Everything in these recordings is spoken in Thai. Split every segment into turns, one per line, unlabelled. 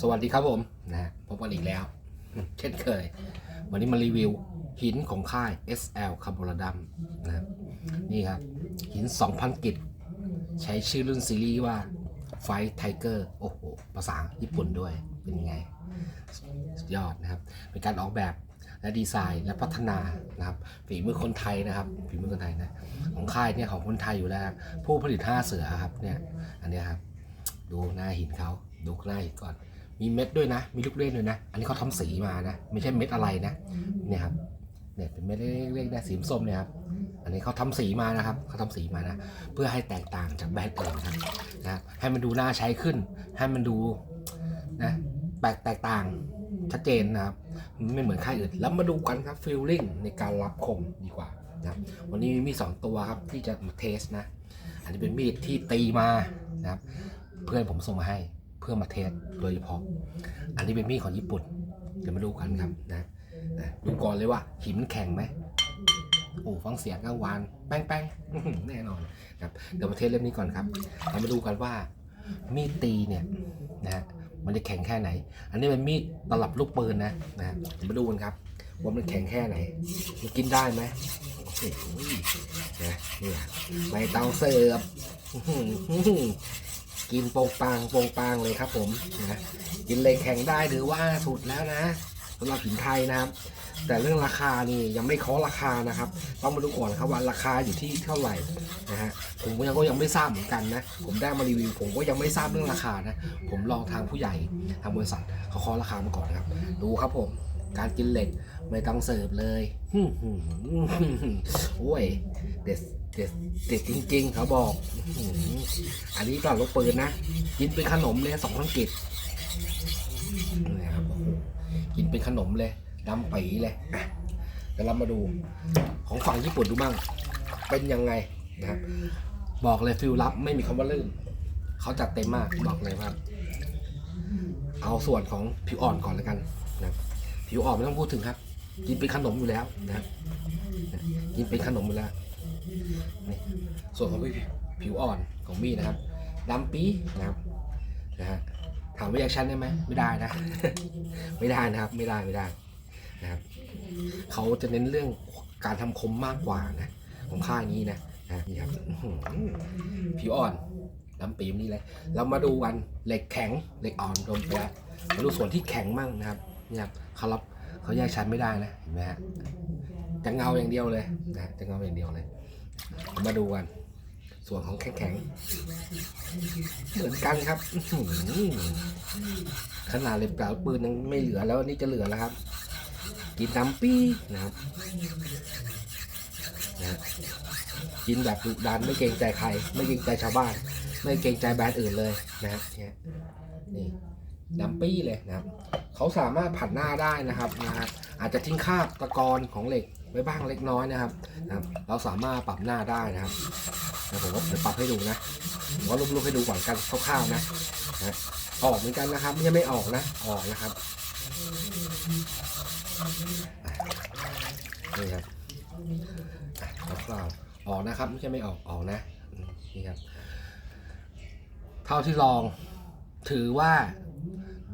สวัสดีครับผมนะฮะพบกันอีกแล้ว เช่นเคย วันนี้มารีวิวหินของค่าย SL คาร์บอลดัมนะนี่ครับ หิน 2,000 กิจใช้ชื่อรุ่นซีรีส์ว่า Fight Tiger โอ้โหภาษาญี่ปุ่นด้วยเป็นยังไงสุดยอดนะครับ เป็นการออกแบบและดีไซน์และพัฒนานะครับฝีมือคนไทยนะครับฝีมือคนไทยนะของค่ายเนี่ยของคนไทยอยู่แล้ว ผู้ผลิตห้าเสือครับเนี่ยอันนี้ครับ ดูหน้าหินเขาดูหน้าหินก่อน มีเม็ดด้วยนะ มีลูกเล่นด้วยนะ อันนี้เขาทำสีมานะ ไม่ใช่เม็ดอะไรนะ เนี่ยครับ เนี่ยเป็นเม็ดเล็กๆนะสีส้มเนี่ยครับ อันนี้เขาทำสีมานะครับเขาทำสีมานะ เพื่อให้แตกต่างจากแบรนด์อื่นครับนะครับให้มันดูน่าใช้ขึ้น ให้มันดูนะแตกแตกต่างชัดเจนนะครับ ไม่เหมือนค่ายอื่น แล้วมาดูกันครับฟีลลิ่งในการรับคมดีกว่านะครับวันนี้มีมีดสองตัวครับที่จะมาเทสนะ อันนี้เป็นมีดที่ตีมานะครับ เพื่อนผมส่งมาให้เพื่อมาเทสโดยเฉพาะ อันนี้เป็นมีดของญี่ปุ่นเดี๋ยวมาดูกันครับนะนะดูก่อนเลยว่าหินมันแข็งไหมโอ้ฟังเสียงกลางวานแป้งแป้งแน่นอนครับเดี๋ยวมาเทสเล่มนี้ก่อนครับเรามาดูกันว่า มีดตีเนี่ยนะฮะมันจะแข็งแค่ไหน อันนี้เป็นมีดตลับลูกปืนนะนะเดี๋ยวมาดูกันครับ ว่ามันแข็งแค่ไหนมันกินได้ไหมโอ้โหนะนี่ไม่ต้องเสิร์ฟ กินโปงปางโปงปางเลยครับผมนะกินเลยแข็งได้หรือว่าสุดแล้วนะสำหรับหินไทยนะครับ แต่เรื่องราคานี่ยังไม่เคาะราคานะครับ ต้องมาดูก่อนครับว่าราคาอยู่ที่เท่าไหร่นะฮะผมก็ยังก็ยังไม่ทราบเหมือนกันนะผมได้มารีวิว ผมก็ยังไม่ทราบเรื่องราคานะ ผมลองทางผู้ใหญ่ทางบริษัทเขาเคาะราคามาก่อนนะครับ ดูครับผม การกินเหล็กไม่ต้องเสิร์ฟเลยหึหึหึหึโอ้ยเด็ดเด็ดเด็ดจริง ๆ เขาบอก อันนี้ก็ลูกปืนนะ กินเป็นขนมเลยสองพันกิจนะครับโอ้โหกินเป็นขนมเลยดำปีเลยอะเดี๋ยวเรามาดูของฝั่งญี่ปุ่นดูบ้างเป็นยังไงนะครับ บอกเลยฟิลลับไม่มีคำว่าลื่นเขาจัดเต็มมากบอกเลยว่า เอาส่วนของผิวอ่อนก่อนแล้วกันนะครับ ผิวอ่อนไม่ต้องพูดถึงครับ กินเป็นขนมอยู่แล้วนะครับกินเป็นขนมอยู่แล้วนี่ส่วนของผิวผิวอ่อนของมีดนะครับดำปีนะครับนะฮะถามว่าอยากชันได้ไหมไม่ได้นะ ไม่ได้นะครับ ไม่ได้ไม่ได้นะครับเขาจะเน้นเรื่องการทำคมมากกว่านะของค่ายนี้นะนะนี่ครับผิวอ่อนดำปีมนี่เลยเรามาดูกันเหล็กแข็งเหล็กอ่อนรวมไปแล้วมาดูส่วนที่แข็งมั่งนะครับ นี่ครับเขารับเขาแยกชั้นไม่ได้นะเห็นไหมฮะจะเงาอย่างเดียวเลยนะจะเงาอย่างเดียวเลย มาดูกันส่วนของแข็งๆ เหมือนกันครับขนาดเล็บกล่าวปืนยังไม่เหลือแล้วนี่จะเหลือแล้วครับ กินน้ำปีนะครับนะกินแบบดุดันไม่เกรงใจใคร ไม่เกรงใจชาวบ้าน ไม่เกรงใจแบรนด์อื่นเลยนะครับเนี่ยนี่ น้ำปี้เลยนะครับเขาสามารถผัดหน้าได้นะครับนะฮะอาจจะทิ้งคราบตะกอนของเหล็กไว้บ้างเล็กน้อยนะครับนะครับ เราสามารถปรับหน้าได้นะครับนะผมก็เดี๋ยวปรับให้ดูนะผมก็รูปๆให้ดูก่อนกันคร่าวๆนะนะออกเหมือนกันนะครับไม่ใช่ไม่ออกนะออกนะครับนี่ครับคร่าวๆออกนะครับไม่ใช่ไม่ออกออกนะนี่ครับ เท่าที่ลองถือว่า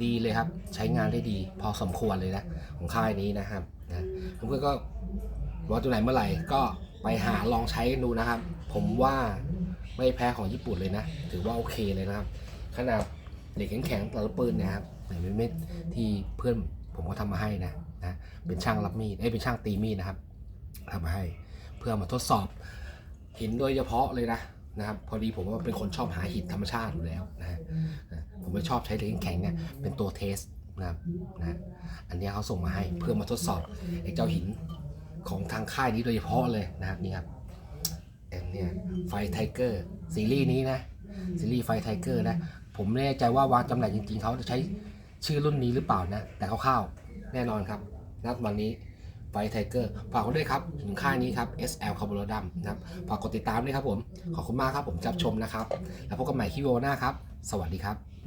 ดีเลยครับ ใช้งานได้ดี พอสมควรเลยนะ ของค่ายนี้นะครับนะผมก็ว่าตัวไหนเมื่อไหร่ก็ไปหาลองใช้ดูนะครับ ผมว่าไม่แพ้ของญี่ปุ่นเลยนะ ถือว่าโอเคเลยนะครับ ขนาดเหล็กแข็งๆแต่ละปืนเนะครับเหมือนเม็ดที่เพื่อนผมก็ทำมาให้นะนะเป็นช่างรับมีดเอ้เป็นช่างตีมีดนะครับทำมาให้เพื่อมาทดสอบหินโดยเฉพาะเลยนะนะครับ พอดีผมว่าเป็นคนชอบหาหินธรรมชาติอยู่แล้วนะนะ ผมไม่ชอบใช้เหล็กแข็งเนี่ยเป็นตัวเทสนะครับนะอันนี้เขาส่งมาให้เพื่อมาทดสอบไอ้เจ้าหินของทางค่ายนี้โดยเฉพาะเลยนะครับนี่ครับแอนเนี่ยไฟไทเกอร์ซีรีส์นี้นะซีรีส์ไฟไทเกอร์นะผมไม่แน่ใจว่าวางจำหน่ายจริงๆเขาจะใช้ชื่อรุ่นนี้หรือเปล่านะ แต่คร่าวๆแน่นอนครับนัดวันนี้ไฟไทเกอร์ฝากไว้ด้วยครับถึงค่ายนี้ครับ SL คาร์บอนดัมนะครับฝากกดติดตามด้วยครับผม ขอบคุณมากครับผมจับชมนะครับ แล้วพบกันใหม่คลิปวิดีโอหน้าครับ สวัสดีครับ